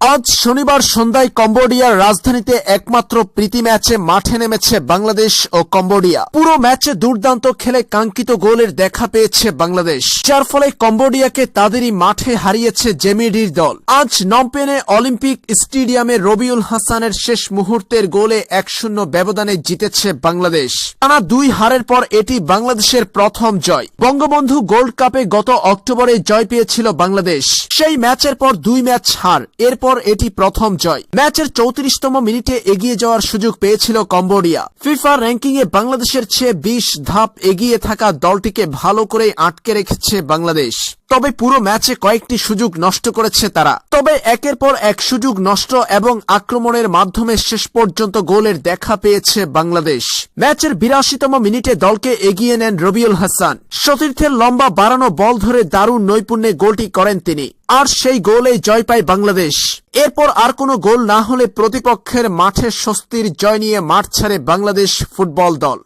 আজ শনিবার সন্ধ্যায় কম্বোডিয়ার রাজধানীতে একমাত্র প্রীতি ম্যাচে মাঠে নেমেছে বাংলাদেশ ও কম্বোডিয়া। পুরো ম্যাচে দুর্দান্ত খেলে কাঙ্ক্ষিত গোলের দেখা পেয়েছে বাংলাদেশ। যার ফলে কম্বোডিয়াকে তাদেরই মাঠে হারিয়েছে জেমিডির দল। আজ নমপেনে অলিম্পিক স্টেডিয়ামে রবিউল হাসানের শেষ মুহূর্তের গোলে এক শূন্য ব্যবধানে জিতেছে বাংলাদেশ। টানা দুই হারের পর এটি বাংলাদেশের প্রথম জয়। বঙ্গবন্ধু গোল্ড কাপে গত অক্টোবরে জয় পেয়েছিল বাংলাদেশ। সেই ম্যাচের পর দুই ম্যাচ হার। এরপর এটি প্রথম জয়। ম্যাচের চৌত্রিশতম মিনিটে এগিয়ে যাওয়ার সুযোগ পেয়েছিল কম্বোডিয়া। ফিফা র্যাঙ্কিংয়ে বাংলাদেশের চেয়ে বিশ ধাপ এগিয়ে থাকা দলটিকে ভালো করে আটকে রেখেছে বাংলাদেশ। তবে পুরো ম্যাচে কয়েকটি সুযোগ নষ্ট করেছে তারা। তবে একের পর এক সুযোগ নষ্ট এবং আক্রমণের মাধ্যমে শেষ পর্যন্ত গোলের দেখা পেয়েছে বাংলাদেশ। ম্যাচের বিরাশিতম মিনিটে দলকে এগিয়ে নেন রবিউল হাসান। সতীর্থের লম্বা বাড়ানো বল ধরে দারুণ নৈপুণ্যে গোলটি করেন তিনি। আর সেই গোলে জয় পায় বাংলাদেশ। এরপর আর কোনো গোল না হলে প্রতিপক্ষের মাঠে স্বস্তির জয় নিয়ে মাঠ ছাড়ে বাংলাদেশ ফুটবল দল।